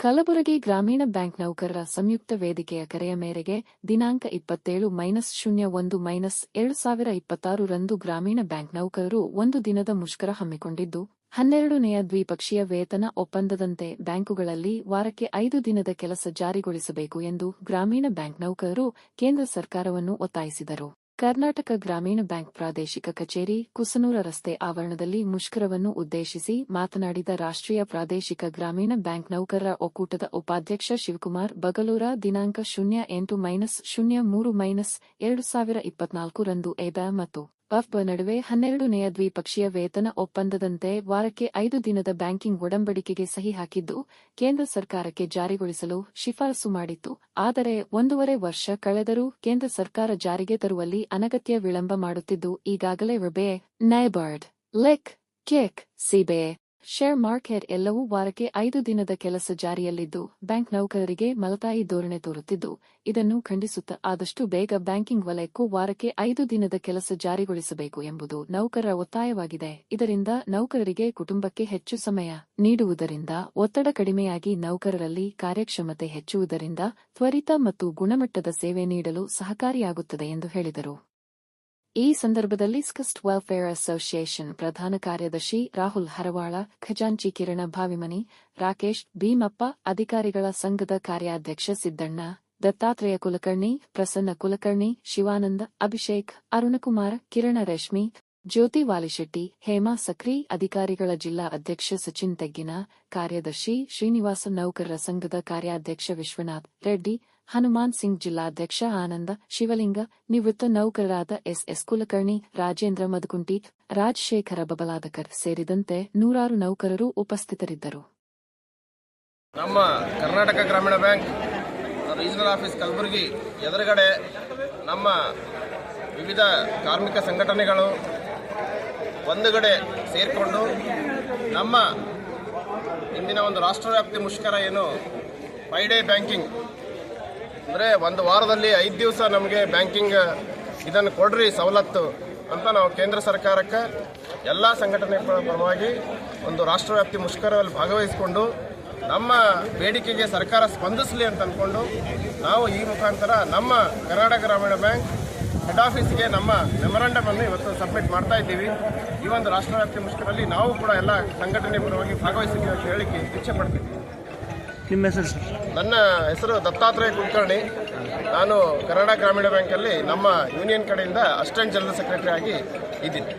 ಕಲಬುರಗಿ ಗ್ರಾಮೀಣ ಬ್ಯಾಂಕ್ ನೌಕರರ ಸಂಯುಕ್ತ ವೇದಿಕೆಯ ಕರೆಯ ಮೇರೆಗೆ ದಿನಾಂಕ ಇಪ್ಪತ್ತೇಳು ಮೈನಸ್ ಶೂನ್ಯ ಒಂದು ಮೈನಸ್ ಎರಡು ಸಾವಿರ ಇಪ್ಪತ್ತಾರು ರಂದು ಗ್ರಾಮೀಣ ಬ್ಯಾಂಕ್ ನೌಕರರು ಒಂದು ದಿನದ ಮುಷ್ಕರ ಹಮ್ಮಿಕೊಂಡಿದ್ದು, ಹನ್ನೆರಡನೆಯ ದ್ವಿಪಕ್ಷೀಯ ವೇತನ ಒಪ್ಪಂದದಂತೆ ಬ್ಯಾಂಕುಗಳಲ್ಲಿ ವಾರಕ್ಕೆ ಐದು ದಿನದ ಕೆಲಸ ಜಾರಿಗೊಳಿಸಬೇಕು ಎಂದು ಗ್ರಾಮೀಣ ಬ್ಯಾಂಕ್ ನೌಕರರು ಕೇಂದ್ರ ಸರ್ಕಾರವನ್ನು ಒತ್ತಾಯಿಸಿದರು. ಕರ್ನಾಟಕ ಗ್ರಾಮೀಣ ಬ್ಯಾಂಕ್ ಪ್ರಾದೇಶಿಕ ಕಚೇರಿ, ಕುಸನೂರ ರಸ್ತೆ ಆವರಣದಲ್ಲಿ ಮುಷ್ಕರವನ್ನು ಉದ್ದೇಶಿಸಿ ಮಾತನಾಡಿದ ರಾಷ್ಟ್ರೀಯ ಪ್ರಾದೇಶಿಕ ಗ್ರಾಮೀಣ ಬ್ಯಾಂಕ್ ನೌಕರರ ಒಕ್ಕೂಟದ ಉಪಾಧ್ಯಕ್ಷ ಶಿವಕುಮಾರ್, ಬಗಲೂರ ದಿನಾಂಕ ಶೂನ್ಯ ಎಂಟು ಮೈನಸ್ ಶೂನ್ಯ ಮೂರು ಮೈನಸ್ ಎರಡು ಸಾವಿರ ಇಪ್ಪತ್ನಾಲ್ಕು ರಂದು ಎಬ ಮತ್ತು ಪಫ್ಬ ನಡುವೆ ಹನ್ನೆರಡನೆಯ ದ್ವಿಪಕ್ಷೀಯ ವೇತನ ಒಪ್ಪಂದದಂತೆ ವಾರಕ್ಕೆ ಐದು ದಿನದ ಬ್ಯಾಂಕಿಂಗ್ ಒಡಂಬಡಿಕೆಗೆ ಸಹಿ ಹಾಕಿದ್ದು, ಕೇಂದ್ರ ಸರ್ಕಾರಕ್ಕೆ ಜಾರಿಗೊಳಿಸಲು ಶಿಫಾರಸು ಮಾಡಿತ್ತು. ಆದರೆ, ಒಂದೂವರೆ ವರ್ಷ ಕಳೆದರೂ ಕೇಂದ್ರ ಸರ್ಕಾರ ಜಾರಿಗೆ ತರುವಲ್ಲಿ ಅನಗತ್ಯ ವಿಳಂಬ ಮಾಡುತ್ತಿದ್ದು, ಈಗಾಗಲೇ ರುಬೆ, ನೈಬರ್ಡ್, ಲೆಕ್, ಕೇಕ್, ಸಿಬೆ ಶೇರ್ ಮಾರ್ಕೆಟ್ ಎಲ್ಲವೂ ವಾರಕ್ಕೆ ಐದು ದಿನದ ಕೆಲಸ ಜಾರಿಯಲ್ಲಿದ್ದು, ಬ್ಯಾಂಕ್ ನೌಕರರಿಗೆ ಮಲತಾಯಿ ಧೋರಣೆ ತೋರುತ್ತಿದ್ದು, ಇದನ್ನು ಖಂಡಿಸುತ್ತಾ ಆದಷ್ಟು ಬೇಗ ಬ್ಯಾಂಕಿಂಗ್ ವಲಯಕ್ಕೂ ವಾರಕ್ಕೆ ಐದು ದಿನದ ಕೆಲಸ ಜಾರಿಗೊಳಿಸಬೇಕು ಎಂಬುದು ನೌಕರರ ಒತ್ತಾಯವಾಗಿದೆ. ಇದರಿಂದ ನೌಕರರಿಗೆ ಕುಟುಂಬಕ್ಕೆ ಹೆಚ್ಚು ಸಮಯ ನೀಡುವುದರಿಂದ, ಒತ್ತಡ ಕಡಿಮೆಯಾಗಿ ನೌಕರರಲ್ಲಿ ಕಾರ್ಯಕ್ಷಮತೆ ಹೆಚ್ಚುವುದರಿಂದ ತ್ವರಿತ ಮತ್ತು ಗುಣಮಟ್ಟದ ಸೇವೆ ನೀಡಲು ಸಹಕಾರಿಯಾಗುತ್ತದೆ ಎಂದು ಹೇಳಿದರು. ಈ ಸಂದರ್ಭದಲ್ಲಿ ಸ್ಕಸ್ಟ್ ವೆಲ್ಫೇರ್ ಅಸೋಸಿಯೇಷನ್ ಪ್ರಧಾನ ಕಾರ್ಯದರ್ಶಿ ರಾಹುಲ್ ಹರವಾಳ, ಖಜಾಂಚಿ ಕಿರಣ ಭಾವಿಮನಿ, ರಾಕೇಶ್, ಭೀಮಪ್ಪ, ಅಧಿಕಾರಿಗಳ ಸಂಘದ ಕಾರ್ಯಾಧ್ಯಕ್ಷ ಸಿದ್ದಣ್ಣ, ದತ್ತಾತ್ರೇಯ ಕುಲಕರ್ಣಿ, ಪ್ರಸನ್ನ ಕುಲಕರ್ಣಿ, ಶಿವಾನಂದ, ಅಭಿಷೇಕ್, ಅರುಣಕುಮಾರ್, ಕಿರಣ ರಶ್ಮಿ ಜ್ಯೋತಿ ವಾಲಿಶೆಟ್ಟಿ, ಹೇಮಾ ಸಕ್ರಿ, ಅಧಿಕಾರಿಗಳ ಜಿಲ್ಲಾ ಅಧ್ಯಕ್ಷ ಸಚಿನ್ ತೆಗ್ಗಿನ, ಕಾರ್ಯದರ್ಶಿ ಶ್ರೀನಿವಾಸ ನೌಕರರ ಸಂಘದ ಕಾರ್ಯಾಧ್ಯಕ್ಷ ವಿಶ್ವನಾಥ್ ರೆಡ್ಡಿ ಹನುಮಾನ್ ಸಿಂಗ್ ಜಿಲ್ಲಾಧ್ಯಕ್ಷ ಆನಂದ ಶಿವಲಿಂಗ, ನಿವೃತ್ತ ನೌಕರರಾದ ಎಸ್. ಎಸ್. ಕುಲಕರ್ಣಿ, ರಾಜೇಂದ್ರ ಮದಕುಂಟಿ ರಾಜಶೇಖರ ಬಬಲಾದಕರ್ ಸೇರಿದಂತೆ ನೂರಾರು ನೌಕರರು ಉಪಸ್ಥಿತರಿದ್ದರು. ನಮ್ಮ ಕರ್ನಾಟಕ ಗ್ರಾಮೀಣ ಬ್ಯಾಂಕ್ ರೀಜನಲ್ ಆಫೀಸ್ ಕಲಬುರಗಿ ಎದುರುಗಡೆ ನಮ್ಮ ವಿವಿಧ ಕಾರ್ಮಿಕ ಸಂಘಟನೆಗಳು ಒಂದುಗಡೆ ಸೇರಿಕೊಂಡು ನಮ್ಮ ಇಂದಿನ ಒಂದು ರಾಷ್ಟ್ರವ್ಯಾಪ್ತಿ ಮುಷ್ಕರ ಏನು ಫೈ ಡೇ ಬ್ಯಾಂಕಿಂಗ್ ಅಂದರೆ ಒಂದು ವಾರದಲ್ಲಿ ಐದು ದಿವಸ ನಮಗೆ ಬ್ಯಾಂಕಿಂಗ್ ಇದನ್ನು ಕೊಡ್ರಿ ಸವಲತ್ತು ಅಂತ ನಾವು ಕೇಂದ್ರ ಸರ್ಕಾರಕ್ಕೆ ಎಲ್ಲ ಸಂಘಟನೆಗಳ ಪರವಾಗಿ ಒಂದು ರಾಷ್ಟ್ರವ್ಯಾಪ್ತಿ ಮುಷ್ಕರದಲ್ಲಿ ಭಾಗವಹಿಸಿಕೊಂಡು ನಮ್ಮ ಬೇಡಿಕೆಗೆ ಸರ್ಕಾರ ಸ್ಪಂದಿಸಲಿ ಅಂತ ಅಂದ್ಕೊಂಡು ನಾವು ಈ ಮುಖಾಂತರ ನಮ್ಮ ಕರ್ನಾಟಕ ಗ್ರಾಮೀಣ ಬ್ಯಾಂಕ್ ಹೆಡ್ ಆಫೀಸ್ಗೆ ನಮ್ಮ ಮೆಮೊರಾಂಡಮ್ ಅನ್ನು ಇವತ್ತು ಸಬ್ಮಿಟ್ ಮಾಡ್ತಾ ಇದ್ದೀವಿ. ಈ ಒಂದು ರಾಷ್ಟ್ರವ್ಯಾಪ್ತಿ ಮುಷ್ಕರಲ್ಲಿ ನಾವು ಕೂಡ ಎಲ್ಲ ಸಂಘಟನೆ ಪರವಾಗಿ ಭಾಗವಹಿಸಿದ್ದೀವಿ ಅಂತ ಹೇಳಿಕೆ ಇಚ್ಛೆ ಪಡ್ತೀವಿ. ನಿಮ್ಮ ಹೆಸರು ಸರ್? ನನ್ನ ಹೆಸರು ದತ್ತಾತ್ರೇಯ ಕುಲಕರ್ಣಿ. ನಾನು ಕನ್ನಡ ಗ್ರಾಮೀಣ ಬ್ಯಾಂಕಲ್ಲಿ ನಮ್ಮ ಯೂನಿಯನ್ ಕಡೆಯಿಂದ ಅಸಿಸ್ಟೆಂಟ್ ಜನರಲ್ ಸೆಕ್ರೆಟರಿ ಆಗಿ ಇದ್ದೀನಿ.